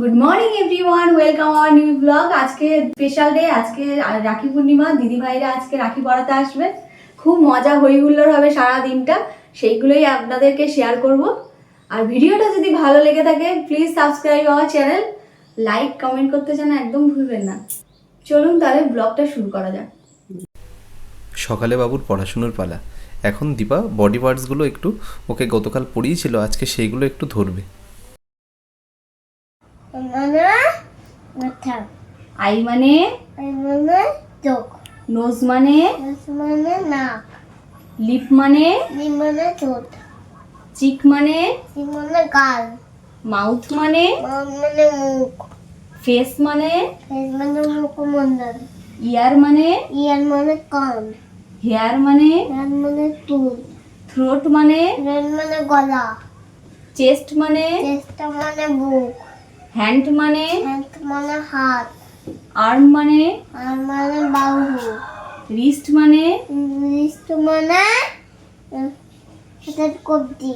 Good morning everyone welcome our new blog আজকে special day আজকে রাখি পূর্ণিমা, দিদি ভাইরা আজকে রাখি পড়াতে আসবেন। খুব মজা হই হুল্লোড় হবে সারা দিনটা সেইগুলোই আপনাদেরকে শেয়ার করব। আর ভিডিওটা যদি ভালো লেগে থাকে please subscribe our channel like comment করতে যেন একদম ভুলবেন না। চলুন তাহলে ব্লগটা শুরু করা যাক। সকালে বাবুর পড়াশুনোর পালা। এখন দীপা বডি পার্টসগুলো একটু ওকে গতকাল পড়িয়েছিল, আজকে সেইগুলো একটু ধরবে। মানে মাথা আই মানে আই মানে চোখ নোজ মানে নাক মানে নাক লিপ মানে লি মানে ঠোঁট চিক মানে সি মানে গাল মাউথ মানে মাউথ মানে মুখ ফেস মানে ফেস মানে মুখমণ্ডল ইয়ার মানে ইয়ার মানে কান হেয়ার মানে হেয়ার মানে চুল থ্রোট মানে রেড মানে গলা চেস্ট মানে চেস্ট মানে বুক হ্যান্ড মানে হ্যান্ড মানে হাত আর্ম মানে আর মানে বাহু রিস্ট মানে রিস্ট মানে উম, হাতের কবজি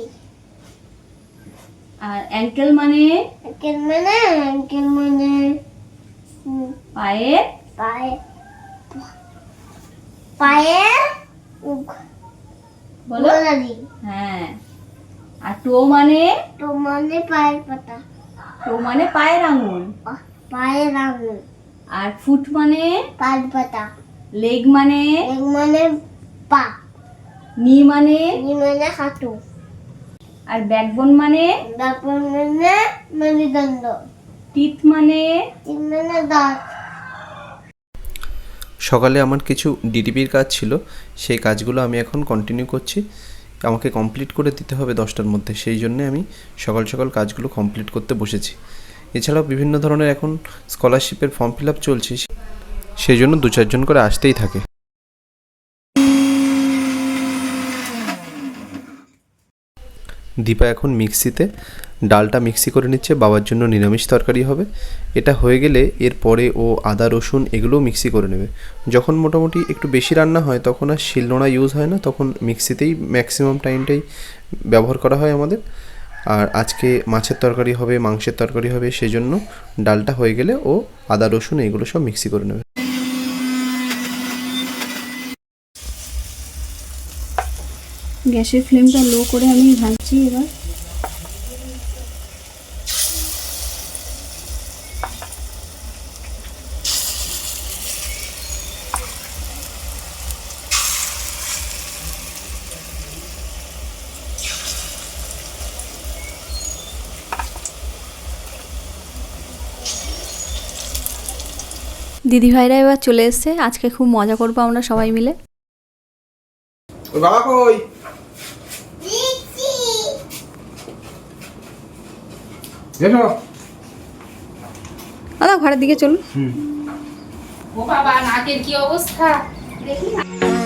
আর অ্যাঙ্কেল মানে অ্যাঙ্কেল মানে অ্যাঙ্কেল মানে উম, পায়ের পায়ে পায়ে উখ বলো গোলারি হ্যাঁ আর টো মানে তো মানে পায়ের পাতা টো মানে পায়ের আঙুল। পায়ের আঙুল। আর ফুট মানে? পায়ের পাতা। লেগ মানে? এক মানে পা। নি মানে? নি মানে হাঁটু। আর ব্যাকবোন মানে? তারপর মানে মেরুদণ্ড টিথ মানে? তিন মানে দাঁত। সকালে আমার কিছু ডিটিপির কাজ ছিল সেই কাজগুলো আমি এখন কন্টিনিউ করছি। আমাকে কমপ্লিট করে দিতে হবে দশটার মধ্যে। সেই জন্যে আমি সকাল সকাল কাজগুলো কমপ্লিট করতে বসেছি। এছাড়াও বিভিন্ন ধরনের এখন স্কলারশিপের ফর্ম ফিল আপ চলছে। সেই জন্য দু চারজন করে আসতেই থাকে। দীপা এখন মিক্সিতে ডালটা মিক্সি করে নিচ্ছে, বাবার জন্য নিরামিষ তরকারি হবে। এটা হয়ে গেলে এরপরে ও আদা, রসুন এগুলোও মিক্সি করে নেবে। যখন মোটামুটি একটু বেশি রান্না হয়, তখন আর শিলনোড়া ইউজ হয় না, তখন মিক্সিতেই ম্যাক্সিমাম টাইমটাই ব্যবহার করা হয় আমাদের। আর আজকে মাছের তরকারি হবে, মাংসের তরকারি হবে সেই জন্য ডালটা হয়ে গেলে ও আদা, রসুন এগুলো সব মিক্সি করে নেবে। গ্যাসের ফ্লেমটা লো করে আমি ভাজছি এবার। দিদি ভাইরা এবার চলে এসছে। আজকে খুব মজা করব আমরা সবাই মিলে। ওই বাবা কই? এসো। দাদা ঘরের দিকে চলুন। ও বাবা নাকের কি অবস্থা? আমি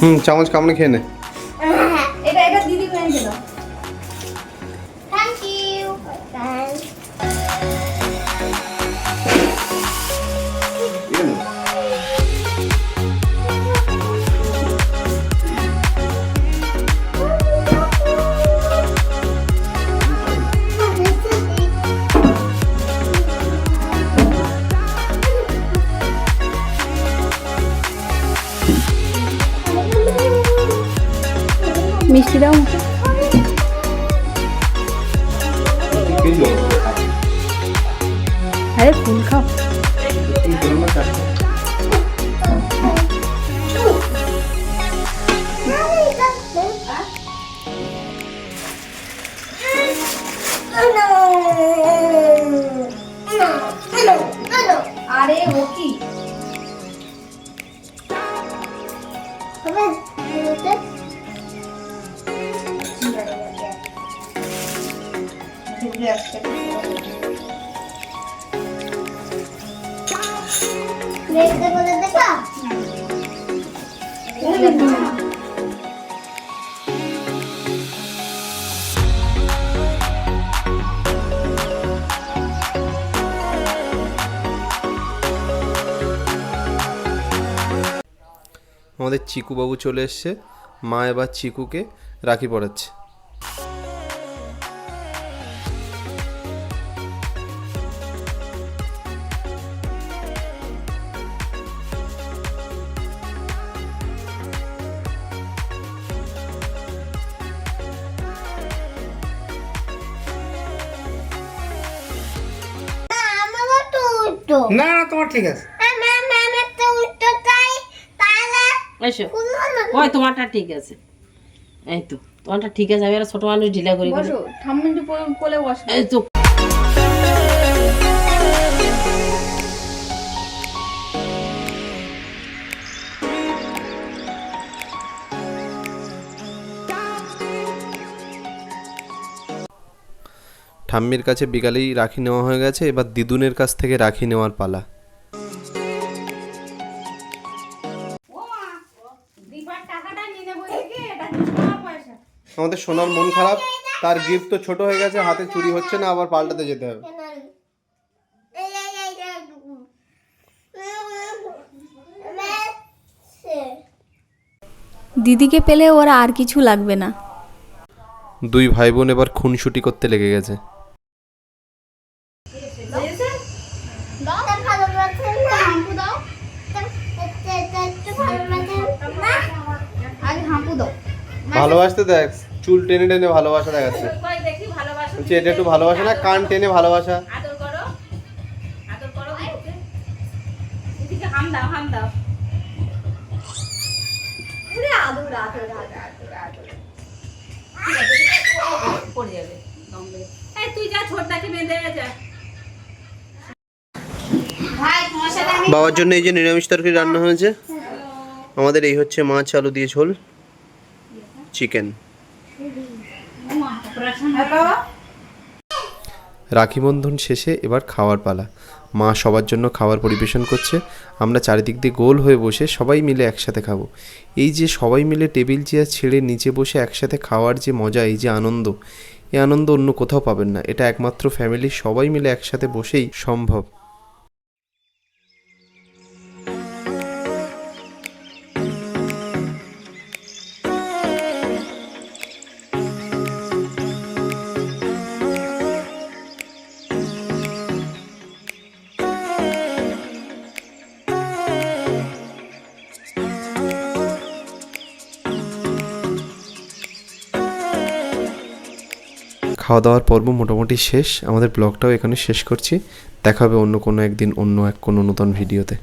হুম চামচ কামড়ে খেয়ে নে। মিষ্টি দাও মুখে। আরে ফুল খাও আরে আমাদের চিকু বাবু চলে এসছে। মা এবার চিকুকে রাখি পড়াচ্ছে উল্টো। না না তোমার ঠিক আছে। তো উল্টো তাই তাহলে এসো। ওই তোমারটা ঠিক আছে। এই তো তোমারটা ঠিক আছে আমি আর ছোট মানুষ ঢিলা করি। করি। বসো ঠাম্মিন্টু কোলে বসো। এই তো ঠাম্মির কাছে বিকালেই রাখি নেওয়া হয়ে গেছে এবার দিদুনের কাছ থেকে রাখি নেওয়ার পালা। দীপার টাকাটা নিয়ে নেব এদিকে এটা তোমার পয়সা আমাদের সোনার মন খারাপ তার গিফট তো ছোট হয়ে গেছে হাতে চুরি হচ্ছে না আবার পাল্টাতে যেতে হবে। এই এই এই এই দিদিকে পেলে ওরা আর কিছু লাগবে না। দুই ভাই বোন এবার খুনসুটি করতে লেগে গেছে। ভালোবাসতে দেখ চুল টেনে টেনে ভালোবাসা দেখাচ্ছে। বলছি এটা একটু ভালোবাসা না কান টেনে ভালোবাসা। বাবার জন্য এই যে নিরামিষ তরকারি রান্না হয়েছে। আমাদের এই হচ্ছে মাছ আলু দিয়ে ঝোল। চিকেন। রাখি বন্ধন শেষে এবার খাওয়ার পালা। মা সবার জন্য খাবার পরিবেশন করছে। আমরা চারিদিক দিয়ে গোল হয়ে বসে সবাই মিলে একসাথে খাব। এই যে সবাই মিলে টেবিল চেয়ার ছেড়ে নিচে বসে একসাথে খাওয়ার যে মজা, এই যে আনন্দ, এই আনন্দ অন্য কোথাও পাবেন না। এটা একমাত্র ফ্যামিলির সবাই মিলে একসাথে বসেই সম্ভব। খাওয়া দাওয়ার পর্ব মোটামুটি শেষ। আমাদের ব্লগটাও এখানে শেষ করছি। দেখা হবে অন্য কোনো একদিন অন্য এক কোনো নতুন ভিডিওতে।